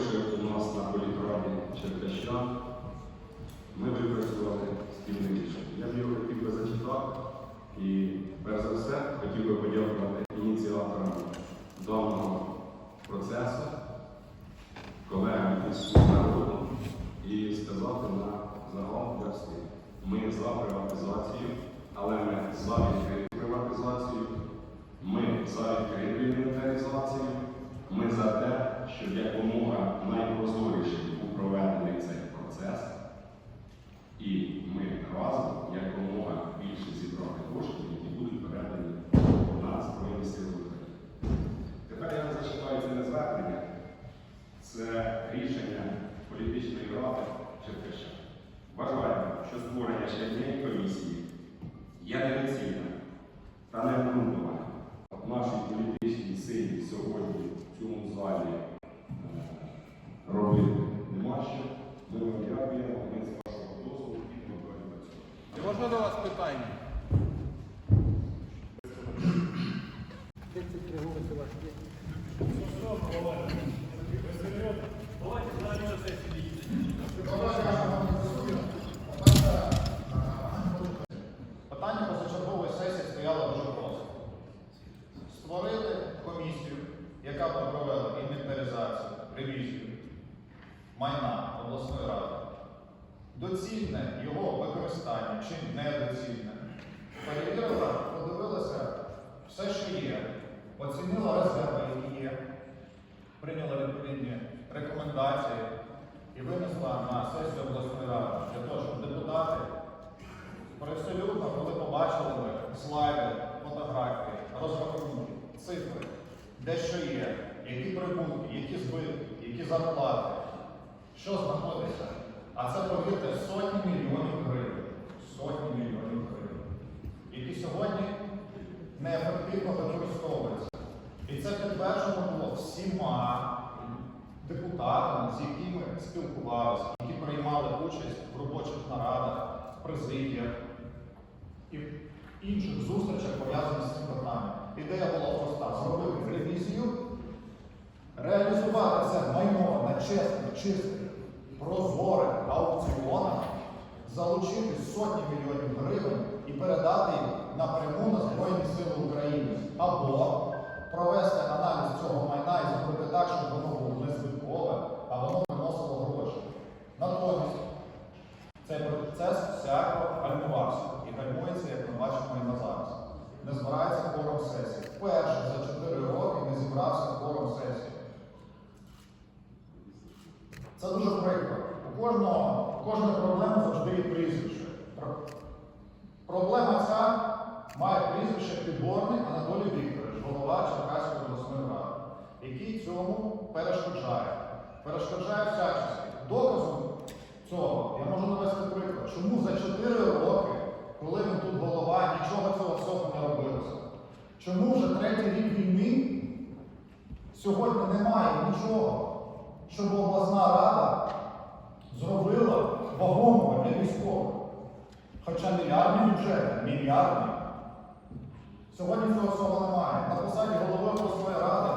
Побувавши у нас на політраді Черкащан, ми випрацювали спільне рішення. Я б його хотів би зачитати і, перш за все, хотів би подякувати ініціаторам даного процесу, колегам із народу і сказати на загал для. Ми за приватизацію, але ми за відкриту приватизацію, ми за відкриту інвентаризацію, ми за те, щоб якомога найпрозоріше був проведений цей процес. І ми разом якомога більше зібрати коштів, які будуть передані на Збройні Сили України. Тепер я зачитаю це не звернення, це рішення політичної ради Черкаща. Вважаю, що створення ще однієї комісії є недоцільним та необґрунтованим. Чесних, чистих, прозорих аукціонах, залучити сотні мільйонів гривень і передати їх напряму на Збройні Сили України. Або провести аналіз цього майна і зробити так, щоб воно було не збиткове, а воно приносило гроші. Натомість цей процес всяко гальмувався і гальмується, як ми бачимо і на зараз. Не збирається форум сесії. Вперше за 4 роки не зібрався форум сесії. Це дуже прикро. У кожного, у завжди є прізвище. Проблема ця має прізвище Підборний Анатолій Вікторович, голова Черкаської обласної ради, який цьому перешкоджає. Перешкоджає всячески. Доказом цього я можу навести приклад, чому за 4 роки, коли він тут голова, нічого цього всього не робилося. Чому вже третій рік війни сьогодні немає нічого, щоб обласна рада вагомого для військових. Хоча мільярдний бюджет, мільярдний. Сьогодні цього всього немає. На посаді голови обласної ради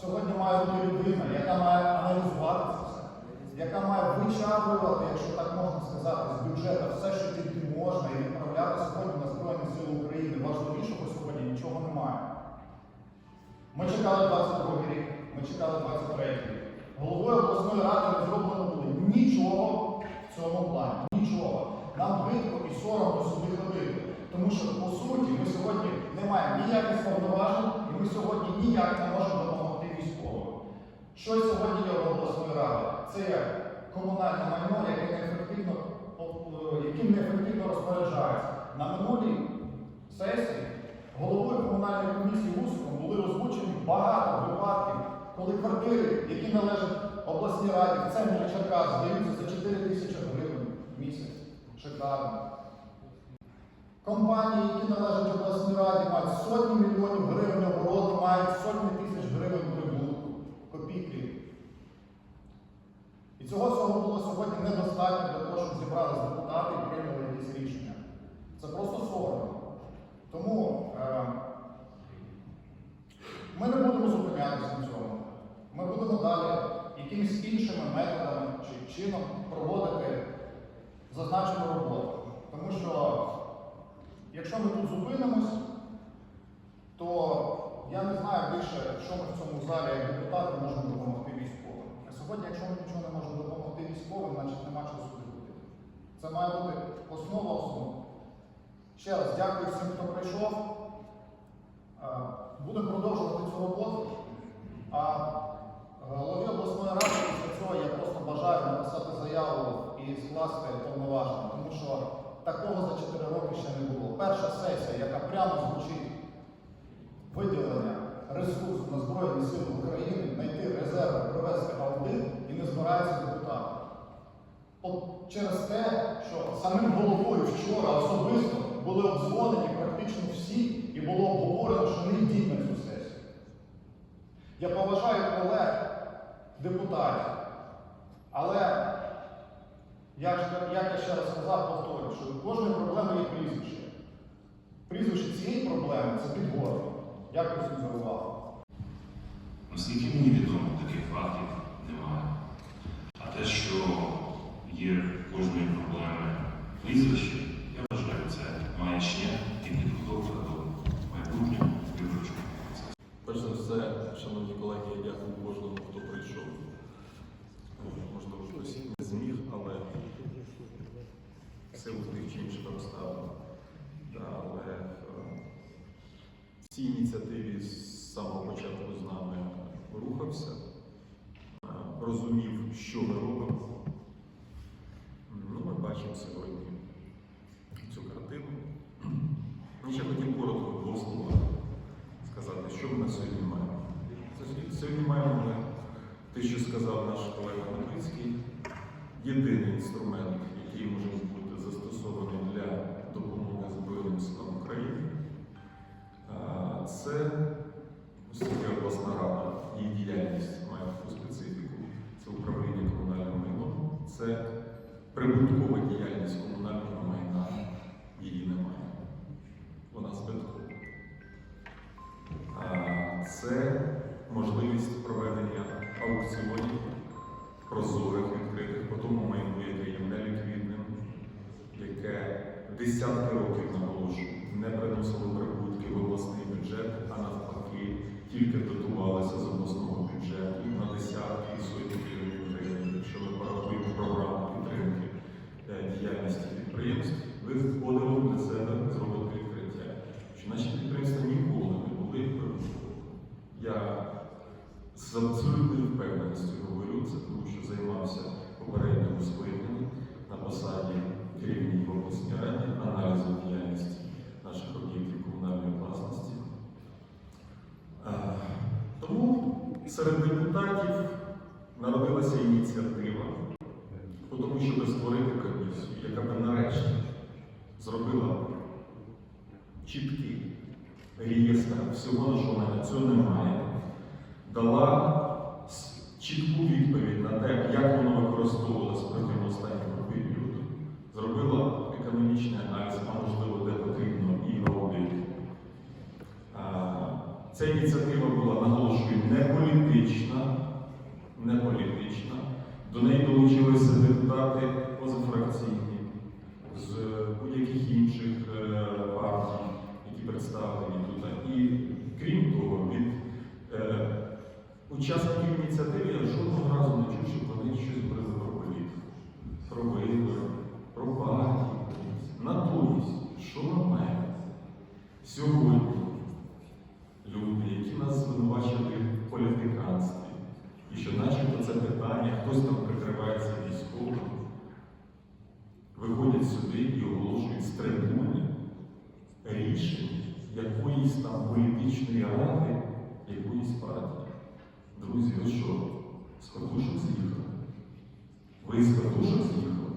сьогодні має бути людина, яка має аналізувати це все, яка має вичавлювати, якщо так можна сказати, з бюджету все, що тільки можна, і відправляти сьогодні на Збройні Сили України. Важливішого сьогодні нічого немає. Ми чекали 22 рік, ми чекали 23 рік. Головою обласної ради не зроблено було нічого цьому плані. Нічого. Нам гидко і соромно сюди ходити. Тому що, по суті, ми сьогодні не маємо ніяких повноважень, і ми сьогодні ніяк не можемо допомогти військовим. Що сьогодні є обласної ради? Це комунальне майно, яке неефективно, е, яким неефективно розпоряджається. На минулій сесії головою комунальної комісії Усиком були озвучені багато випадків, коли квартири, які належать обласній раді в центрі Черкас, здаються за 4 тисячі гривень. Шикарно. Компанії, які належать обласній раді, мають сотні мільйонів гривень обороту, мають сотні тисяч гривень прибутку. Копійки. І цього всього було сьогодні недостатньо для того, щоб зібрались депутати і прийняли якісь рішення. Це просто соромно. Тому е, ми не будемо зупинятися на цьому. Ми будемо далі. Якимись іншими методами чи чином проводити зазначену роботу. Тому що якщо ми тут зупинимось, то я не знаю більше, що ми в цьому залі як депутати можемо допомогти військовим. А сьогодні, якщо ми нічого не можемо допомогти військовим, значить нема чого сюди бути. Це має бути основа основ. Ще раз дякую всім, хто прийшов. Е, Будемо продовжувати цю роботу. А голові обласної ради після цього я просто бажаю написати заяву і скласти повноваження, тому що такого за 4 роки ще не було. Перша сесія, яка прямо звучить виділення ресурсу на Збройні Сили України, знайти резерви, провести аудит і не збирається депутати. От через те, що самим головою вчора особисто були обдзвонені практично всі і було обговорено, що не йдіть на цю сесію. Я поважаю колег депутатів, але як, ж- як я ще раз сказав, повторюю, що у кожної проблеми є прізвище. Прізвище цієї проблеми це підгорно. Дякую всім за увагу. Наскільки мені відомо, таких фактів немає. А те, що є в кожної проблеми прізвище, я вважаю, це маячня і підготовка до майбутнього виборчого процесу. Перш за все, шановні колеги, я дякую кожному, хто прийшов. Можливо, хтось не зміг, але силу тих чи інших обставин. Але е, цій ініціативі з самого початку з нами рухався, е, розумів, що ми робимо. Ну, ми бачимо сьогодні цю картину. Я ще хотів коротко двох словах сказати, що ми на сьогодні маємо. Сьогодні маємо ми те, що сказав наш колега Новицький, єдиний інструмент, який може бути застосований для допомоги Збройним силам України. Це оскільки обласна рада, її діяльність має таку специфіку. Це управління комунальним майном, це прибуткова діяльність комунального майна. Її немає. Вона збиткова. Це можливість проведення аукціонів прозорих, відкритих по тому майну, яке є неліквідним, яке десятки років наголошую, не приносили прибутки в обласний бюджет, а навпаки, тільки дотувалися з обласного бюджету на десятки і сотні мільйонів гривень. Якщо ми порахуємо програму підтримки е, діяльності підприємств, ви входили для себе зробити відкриття, що наші підприємства ніколи не були прибутковими. Я з абсолютною впевненістю говорю це, тому що займався попередньому скликанні на посаді керівник в обласній раді аналізу діяльності наших об'єктів комунальної власності. Е, Тому серед депутатів народилася ініціатива. Тому, щоб створити комісію, яка би нарешті зробила чіткий реєстр всього, що на цього немає, дала чітку відповідь на те, як воно використовувалося протягом останнього періоду, зробила економічний аналіз, а можливо, де потрібно і аудит. А, Ця ініціатива була, наголошую, не політична, не політична. До неї долучилися депутати позафракційні з будь-яких інших е, партій, які представлені тут. І крім того, від е, учасників ініціативи я жодного разу не чув, щоб вони щось говорили про політику, про вибори, про партії. Натомість, що ми маємо? Сьогодні люди, які нас звинувачили в політиканстві, і що начебто це питання, хтось там прикривається військовим, виходять сюди і оголошують з трибуни рішення якоїсь там політичної ради, якоїсь партії. Друзі, ви що, з катушок з'їхали? Ви з катушок з'їхали?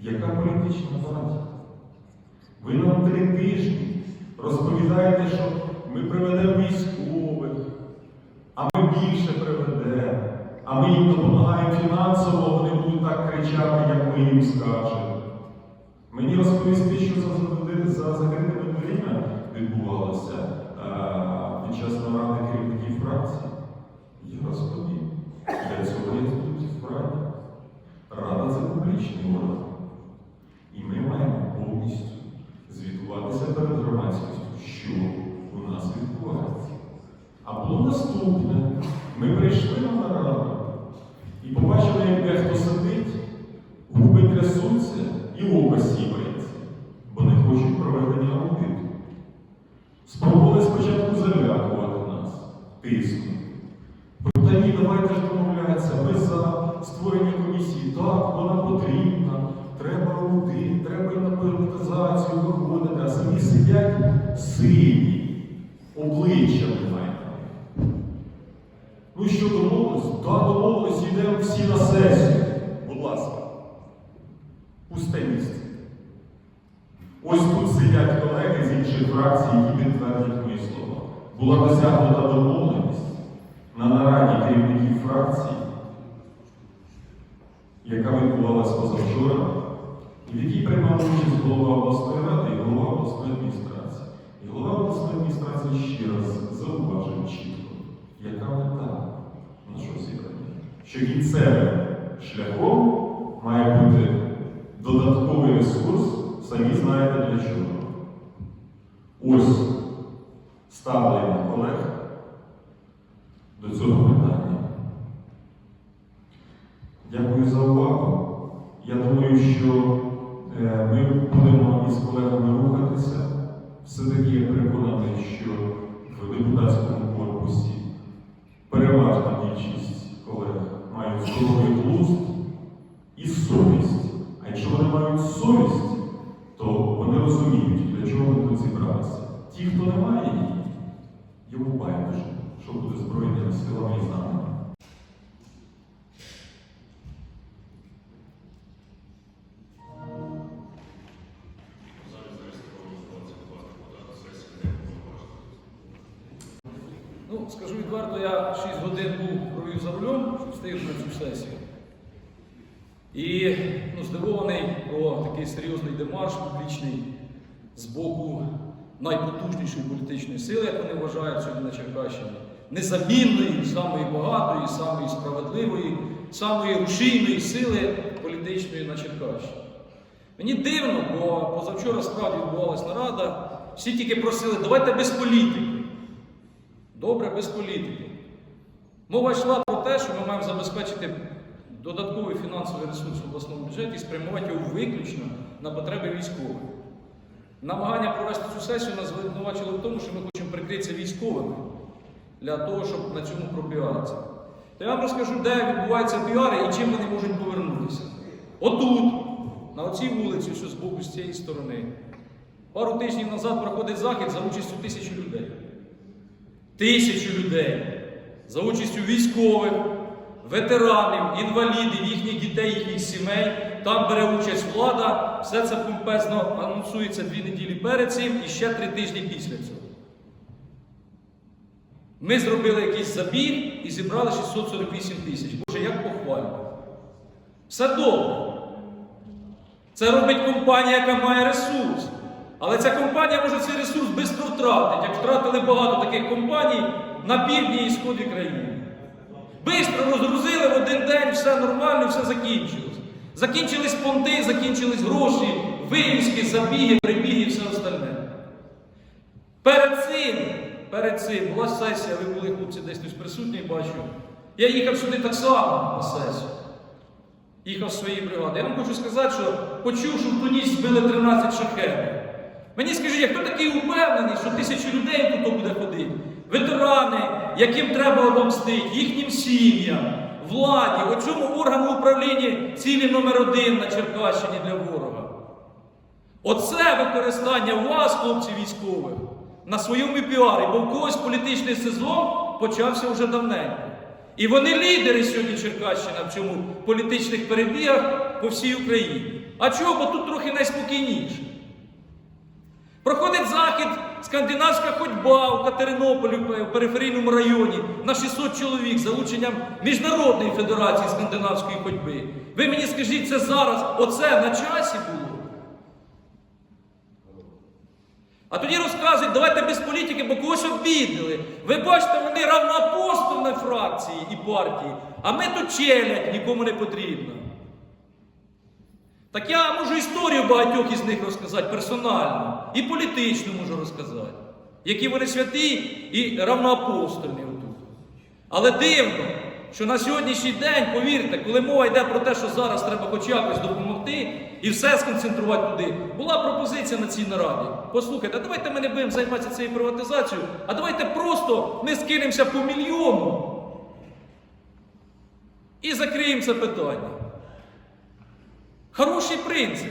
Яка політична партія? Ви нам три тижні розповідаєте, що ми приведемо військових, а ми більше приведемо, а ми їм допомагаємо фінансово, вони будуть так кричати, як ми їм скажемо. Мені розповісти, що за, за закритими дверима відбувалося е, під час наради керівників фракції. Я розповім. Для цього як дехто сидить, трясуться і око сіпається, бо не хочуть проведення аудиту. Спробували спочатку залякувати нас, тиснути. Та ні, давайте ж домовлятися, ми за створення комісії. Так, вона потрібна, треба аудит, треба і на приватизацію виходити, а самі сидять сині, обличчя немає. Ну що, домовились? Так, домовились, йдемо всі на сесію. Будь ласка. Пусте місце. Ось тут сидять колеги з інших фракцій, які підтвердять мої слова. Була досягнута домовленість на нараді керівників фракцій, яка відбувалася позавчора, і в якій приймав участь голова обласної ради і голова обласної адміністрації. І голова обласної адміністрації ще раз зауважив чітко, яка мета нашого зібрання. Що кінцевим шляхом має бути додатковий ресурс, самі знаєте для чого. Ось ставлення колег до цього питання. Дякую за увагу. Я думаю, що е, ми будемо із колегами рухатися. Все-таки я переконаний, що в депутатському корпусі переважна більшість колег мають здоровий Ті, хто не має йому байдуже, що буде збройними силами і з нами. Ну, скажу відверто, я 6 годин був провів за рулем, щоб встигнути на цю сесію. І ну, здивований про такий серйозний демарш публічний з боку найпотужнішої політичної сили, як вони вважають сьогодні на Черкащині. Незамінної, самої багатої, самої справедливої, самої рушійної сили політичної на Черкащині. Мені дивно, бо позавчора справді відбувалася нарада, всі тільки просили, давайте без політики. Добре, без політики. Мова йшла про те, що ми маємо забезпечити додатковий фінансовий ресурс в обласному бюджеті і спрямувати його виключно на потреби військових. Намагання провести цю сесію нас звинувачили в тому, що ми хочемо прикритися військовими для того, щоб на цьому пробігатися. То я вам розкажу, де відбуваються піари і чим вони можуть повернутися. Отут, на оцій вулиці, що з боку з цієї сторони, пару тижнів назад проходить захід за участю тисячі людей тисячу людей за участю військових, ветеранів, інвалідів, їхніх дітей, їхніх сімей. Там бере участь влада. Все це помпезно анонсується дві неділі перед цим і ще три тижні після цього. Ми зробили якийсь забір і зібрали 648 тисяч. Боже, як похвально. Все добре. Це робить компанія, яка має ресурс. Але ця компанія може цей ресурс швидко втратити, як втратили багато таких компаній на півдні і сході країни. Бистро розгрузили в один день, все нормально, все закінчилось. Закінчились понти, закінчились гроші, вивіски, забіги, прибіги і все остальне. Перед цим, перед цим була сесія, ви були хлопці десь тут присутні, бачу. Я їхав сюди так само на сесію. Їхав з своєї бригади. Я вам хочу сказати, що почув, що в Туніс збили 13 шахетів. Мені скажіть, хто такий упевнений, що тисячі людей тут буде ходити? Ветерани, яким треба отомстити, їхнім сім'ям, владі, оцьому органу управління цілі номер один на Черкащині для ворога. Оце використання вас, хлопці військових, на своєму піарі, бо в когось політичний сезон почався вже давненько. І вони лідери сьогодні Черкащина в цьому політичних перебігах по всій Україні. А чого? Бо тут трохи найспокійніше. Проходить захід скандинавська ходьба у Катеринополі в периферійному районі на 600 чоловік з залученням Міжнародної федерації скандинавської ходьби. Ви мені скажіть, це зараз, оце на часі було? А тоді розказують, давайте без політики, бо когось обідали. Ви бачите, вони равноапостольні фракції і партії, а ми тут челядь, нікому не потрібно. Так я можу історію багатьох із них розказати персонально і політичну можу розказати, які вони святі і равноапостольні отут. Але дивно, що на сьогоднішній день, повірте, коли мова йде про те, що зараз треба хоч якось допомогти і все сконцентрувати туди, була пропозиція на цій нараді. Послухайте, а давайте ми не будемо займатися цією приватизацією, а давайте просто ми скинемося по мільйону і закриємо це питання. Хороший принцип.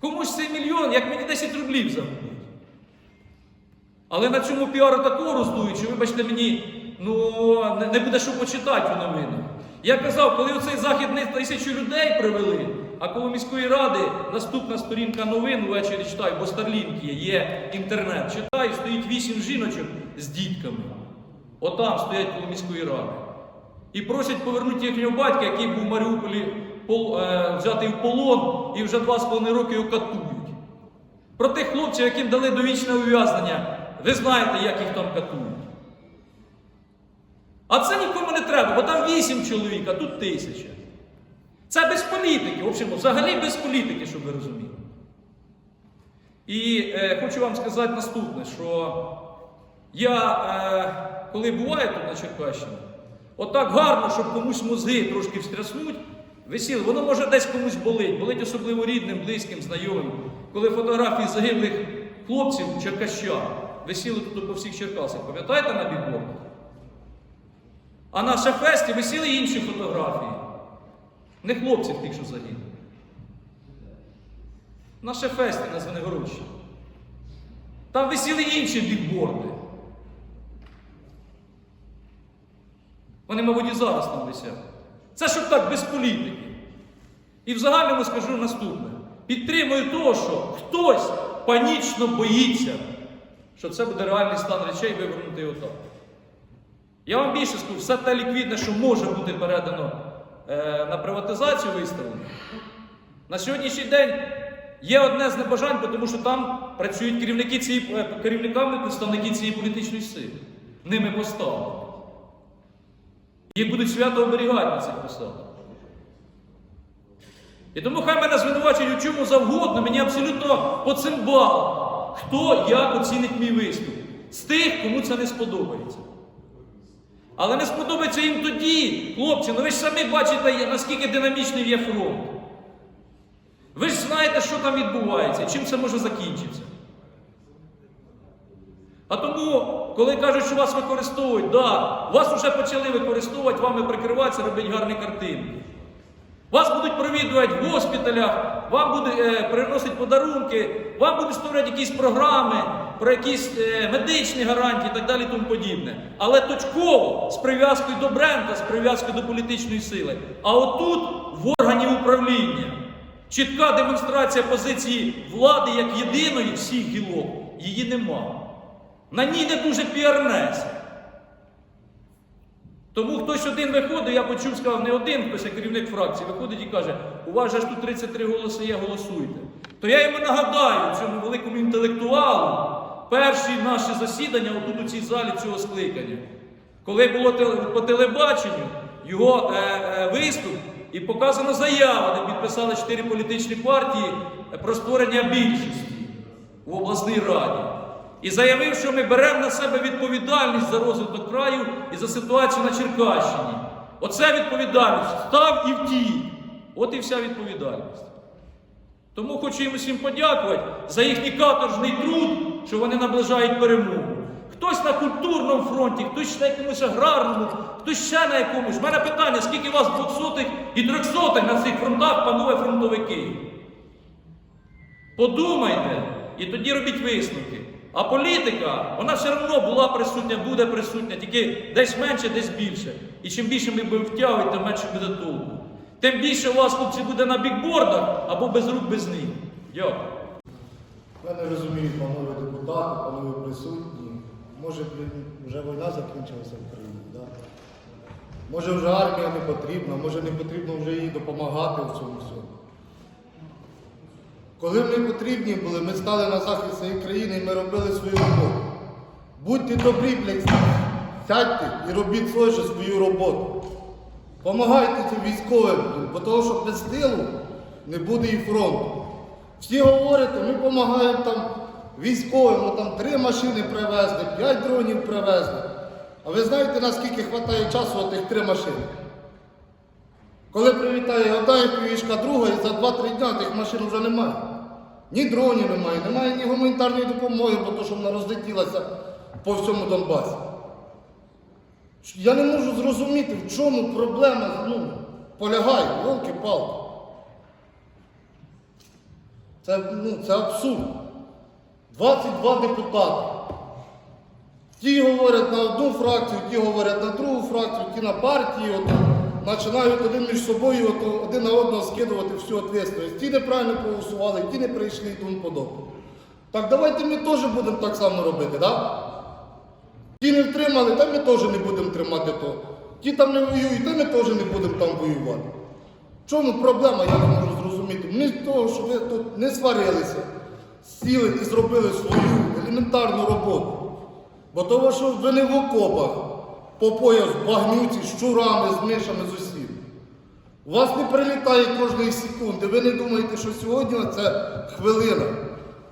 Комусь цей мільйон, як мені 10 рублів загубить. Але на цьому піару такого роздують, що, вибачте мені, ну не, буде що почитати у новинах. Я казав, коли оцей захід не тисячу людей привели, а коло міської ради наступна сторінка новин ввечері читаю, бо Старлінк є, є інтернет. Читаю, стоїть вісім жіночок з дітками. Отам стоять коло міської ради. І просять повернути їхнього батька, який був в Маріуполі пол- е, взятий в полон і вже два з половиною роки його катують. Про тих хлопців, яким дали довічне ув'язнення, ви знаєте, як їх там катують. А це нікому не треба, бо там вісім чоловік, а тут тисяча. Це без політики, в общем, взагалі без політики, щоб ви розуміли. І е, хочу вам сказати наступне, що я, е, коли буваю тут на Черкащині, отак гарно, щоб комусь мозги трошки встряснуть, висіли, воно може десь комусь болить, болить особливо рідним, близьким, знайомим. Коли фотографії загиблих хлопців черкащан висіли тут по всіх Черкасах, пам'ятаєте на бігбордах? А на шефесті висіли інші фотографії. Не хлопців тих, що загинули. На шефесті на Звенигородщині. Там висіли інші бікборди. Вони, мабуть, і зараз там висять. Це щоб так без політики. І в загальному скажу наступне. Підтримую того, що хтось панічно боїться, що це буде реальний стан речей вивернутий отак. Я вам більше скажу, все те ліквідне, що може бути передано е, на приватизацію виставлено. На сьогоднішній день є одне з небажань, тому що там працюють керівники цієї, е, керівниками представники цієї політичної сили. Ними поставлені. Їх будуть свято оберігати на цих посадах. І тому хай мене звинувачують у чому завгодно, мені абсолютно по цим балам. Хто як оцінить мій виступ? З тих, кому це не сподобається. Але не сподобається їм тоді, хлопці, ну ви ж самі бачите, наскільки динамічний є фронт. Ви ж знаєте, що там відбувається, чим це може закінчитися. А тому, коли кажуть, що вас використовують, да, вас вже почали використовувати, вами прикриватися, робити гарні картини. Вас будуть провідувати в госпіталях, вам будуть е, приносити подарунки, вам будуть створювати якісь програми про якісь е, медичні гарантії і так далі тому подібне. Але точково з прив'язкою до бренда, з прив'язкою до політичної сили. А отут в органі управління чітка демонстрація позиції влади як єдиної всіх гілок, її нема. На ній не дуже піарнеться. Тому хтось один виходить, я почув, сказав, не один, хтось, а керівник фракції, виходить і каже, у вас же ж тут 33 голоси є, голосуйте. То я йому нагадаю, цьому великому інтелектуалу, перші наші засідання отут у цій залі цього скликання. Коли було по телебаченню його е, е, виступ і показана заява, де підписали чотири політичні партії е, про створення більшості в обласній раді. І заявив, що ми беремо на себе відповідальність за розвиток краю і за ситуацію на Черкащині. Оце відповідальність. Став і втік. От і вся відповідальність. Тому хочу їм усім подякувати за їхній каторжний труд, що вони наближають перемогу. Хтось на культурному фронті, хтось на якомусь аграрному, хтось ще на якомусь. У мене питання, скільки вас двохсотих і трьохсотих на цих фронтах, панове фронтовики? Подумайте і тоді робіть висновки. А політика, вона все одно була присутня, буде присутня, тільки десь менше, десь більше. І чим більше ми будемо втягувати, тим менше буде толку. Тим більше у вас, хлопці, буде на бікбордах або без рук, без ніг. Дякую. Я не розумію, панове депутати, панове присутні. Може, вже війна закінчилася в Україні, да? Може вже армія не потрібна, може не потрібно вже їй допомагати в цьому всьому. Коли ми потрібні були, ми стали на захист своєї країни і ми робили свою роботу. Будьте добрі, блядь, сядьте і робіть своє же свою роботу. Помагайте цим військовим, бо того, що без тилу не буде і фронту. Всі говорять, ми допомагаємо там військовим, ну, там три машини привезли, п'ять дронів привезли. А ви знаєте, наскільки вистачає часу отих три машини? Коли привітає одна півішка друга, і за 2-3 дня тих машин вже немає. Ні дронів немає, немає ні гуманітарної допомоги, бо то, що вона розлетілася по всьому Донбасі. Я не можу зрозуміти, в чому проблема ну, полягає, волки-палки. Це, ну, це абсурд. 22 депутати. Ті говорять на одну фракцію, ті говорять на другу фракцію, ті на партії, от, починають один між собою один на одного скидувати всю відповідальність. Ті неправильно проголосували, ті не прийшли і тому подобне. Так давайте ми теж будемо так само робити, так? Ті не втримали, та ми теж не будемо тримати то. Ті там не воюють, та ми теж не будемо там воювати. В чому проблема, я не можу зрозуміти. Ми з того, що ви тут не сварилися, сіли і зробили свою елементарну роботу. Бо того, що ви не в окопах, по пояс в з щурами, з мишами, з усім. У вас не прилітає кожної секунди. Ви не думаєте, що сьогодні це хвилина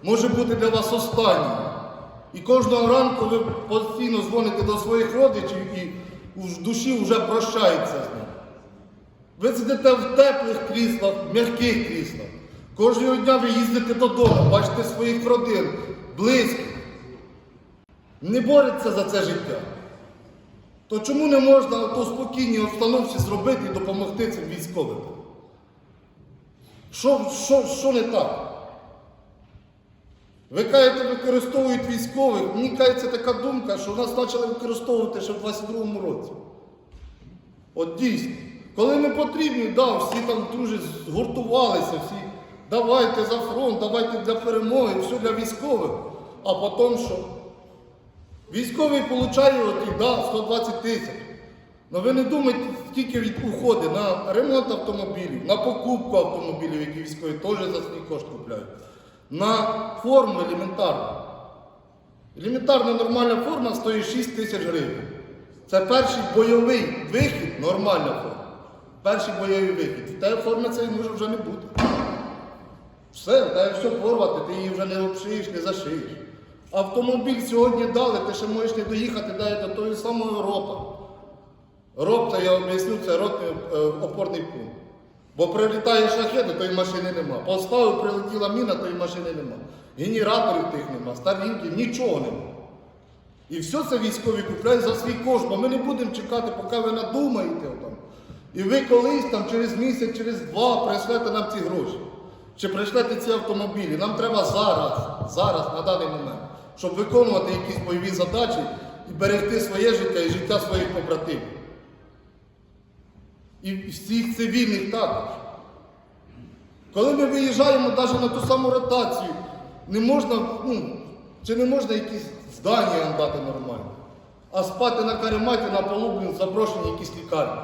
може бути для вас останньою. І кожного ранку ви постійно дзвоните до своїх родичів і в душі вже прощаєтеся з ними. Ви сидите в теплих кріслах, м'яких кріслах. Кожного дня ви їздите додому, бачите своїх родин, близьких. Не бореться за це життя. То чому не можна у спокійній обстановці зробити і допомогти цим військовим? Що, що, що не так? Ви кажете, використовують військових. Мені кажеться така думка, що нас почали використовувати ще в 22-му році. От дійсно. Коли ми потрібні, да, всі там дуже згуртувалися, всі давайте за фронт, давайте для перемоги, все для військових. А потім що? Військовий получає от, да, 120 тисяч. Але ви не думайте тільки від уходи на ремонт автомобілів, на покупку автомобілів, які військові теж за свій кошт купляють. На форму елементарну. Елементарна нормальна форма стоїть 6 тисяч гривень. Це перший бойовий вихід, нормальна форма. Перший бойовий вихід. Тебе форми цієї може вже не бути. Все, тебе все порвати, ти її вже не обшиєш, не зашиєш. Автомобіль сьогодні дали, ти ще можеш не доїхати далі до тої самої ропа. Роб, я об'ясню, це ротний е, опорний пункт. Бо прилітає шахет, і тої машини нема. Поставив, прилетіла міна, тої машини нема. Генераторів тих нема, старінків, нічого нема. І все це військові купляють за свій кошт, бо ми не будемо чекати, поки ви надумаєте. Там. І ви колись там через місяць, через два прийшлете нам ці гроші. Чи прийшлете ці автомобілі. Нам треба зараз, зараз, на даний момент, щоб виконувати якісь бойові задачі і берегти своє життя і життя своїх побратимів. І всіх цивільних також. Коли ми виїжджаємо навіть на ту саму ротацію, не можна, ну, чи не можна якісь здання дати нормально, а спати на карематі, на полу, заброшені якісь лікарні.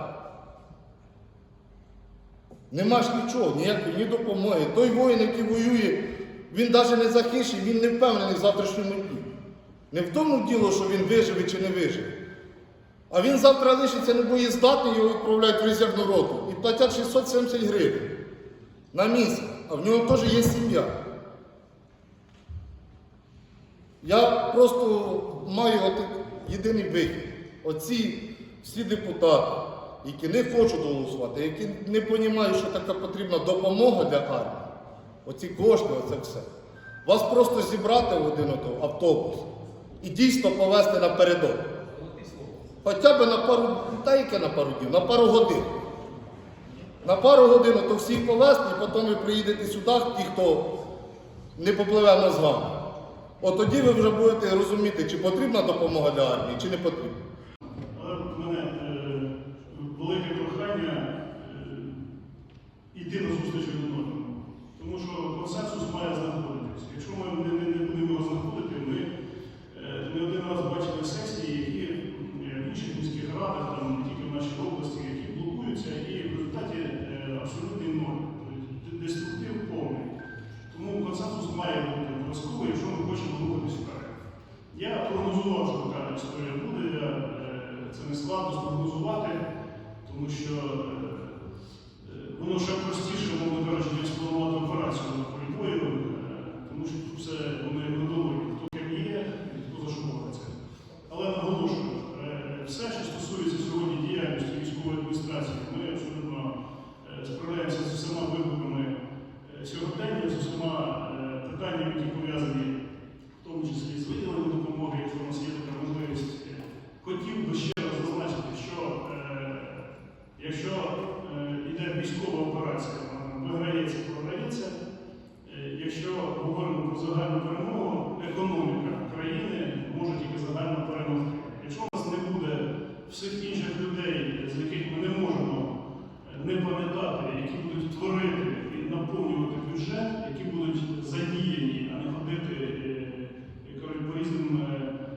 Нема ж нічого, ніякої ні допомоги. Той воїн, який воює, він навіть не захищений, він не впевнений в завтрашньому дні. Не в тому діло, що він виживе чи не виживе. А він завтра лишиться небоєздатний, його відправляють в резервну роту і платять 670 гривень на місяць, а в нього теж є сім'я. Я просто маю от єдиний вихід. Оці всі депутати, які не хочуть голосувати, які не розуміють, що така потрібна допомога для армії, оці кошти, оце все. Вас просто зібрати в один автобус і дійсно повезти напередок. Хоча б на пару, та яке на пару днів, на пару годин. На пару годин то всіх повезти, і потім ви приїдете сюди, ті, хто не попливе мозгами. От тоді ви вже будете розуміти, чи потрібна допомога для армії, чи не потрібна. Але в мене е, велике прохання е, йти на зустріч один одному. Тому що консенсус має знаходитись. Якщо ми не, не, не будемо його знаходити, ми е, не один раз бачили сесії, які е, в інших міських радах, там не тільки в нашій області, які блокуються, і в результаті е, абсолютний ноль. Тобто деструктив повний. Тому консенсус має бути обов'язково, якщо ми хочемо рухатись вперед. Я прогнозував, що така історія буде. Я, е, це не складно спрогнозувати, тому що е, е, воно ще простіше, мовно кажучи, ніж спланувати операцію на полі бою, е, тому що тут все вони методології, хто ким є і хто за що бореться. Але наголошую, е, організації. Ми абсолютно е, справляємося з усіма викликами е, сьогодення, з усіма е, питаннями, які пов'язані в тому числі з виділенням допомоги, якщо у нас є така можливість. Хотів би ще раз зазначити, що е, якщо е, військова операція, виграється, програється. Е, Якщо говоримо про загальну перемогу, економіка країни може тільки загально перемогти. Якщо у нас не буде всіх інших людей, з яких ми не можемо е, не пам'ятати, які будуть творити і наповнювати бюджет, які будуть задіяні, а не ходити е, по різним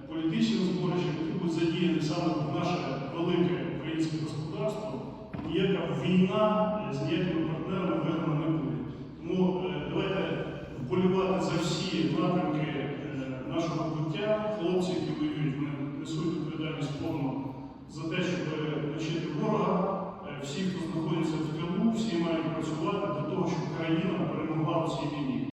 політичним зборищам, які будуть задіяні саме в наше велике українське господарство, яка війна е, з ніякими партнерами виграна не буде. Тому е, давайте вболівати за всі напрямки е, нашого буття. Хлопці, які воюють, вони несуть відповідальність повну за те, щоб лечити ворога. Всі, хто знаходиться в тилу, всі мають працювати для того, щоб країна перемогла в цій.